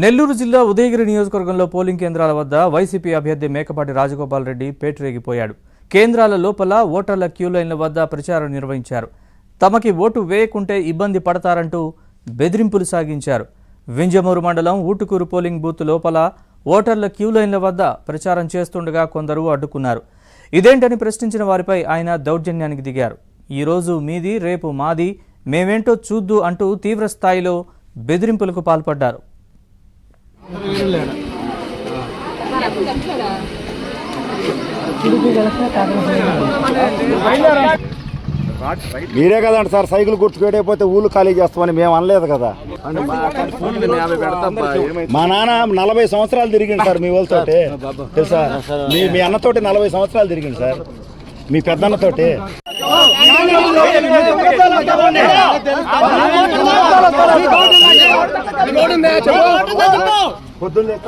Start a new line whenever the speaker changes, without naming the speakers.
నెల్లూరు జిల్లా ఉదయగిరి నియోజకవర్గంలో పోలింగ్ కేంద్రాల వద్ద వైసీపీ అభ్యర్థి మేకపాటి రాజగోపాల్ రెడ్డి పేటరేగిపోయాడు. కేంద్రాల లోపల ఓటర్ల క్యూ లైన్ల వద్ద ప్రచారం నిర్వహించారు. తమకి ఓటు వేయకుంటే ఇబ్బంది పడతారంటూ బెదిరింపులు సాగించారు. వింజమూరు మండలం ఊటుకూరు పోలింగ్ బూత్ లోపల ఓటర్ల క్యూ లైన్ల వద్ద ప్రచారం చేస్తుండగా కొందరు అడ్డుకున్నారు. ఇదేంటని ప్రశ్నించిన వారిపై ఆయన దౌర్జన్యానికి దిగారు. ఈరోజు మీది రేపు మాది మేమేంటో చూద్దు అంటూ తీవ్ర స్థాయిలో బెదిరింపులకు పాల్పడ్డారు.
మీరే కదండి సార్ సైకిల్ గుర్తుపెట్టకపోతే ఊళ్ళు ఖాళీ చేస్తామని మేము అనలేదు కదా. మా నాన్న నలభై సంవత్సరాలు తిరిగింది సార్ మీ వాళ్ళతో తెలుసా? మీ మీ అన్నతోటి నలభై సంవత్సరాలు తిరిగింది సార్. మీ పెద్దన్నతోటి. పొద్దున్న-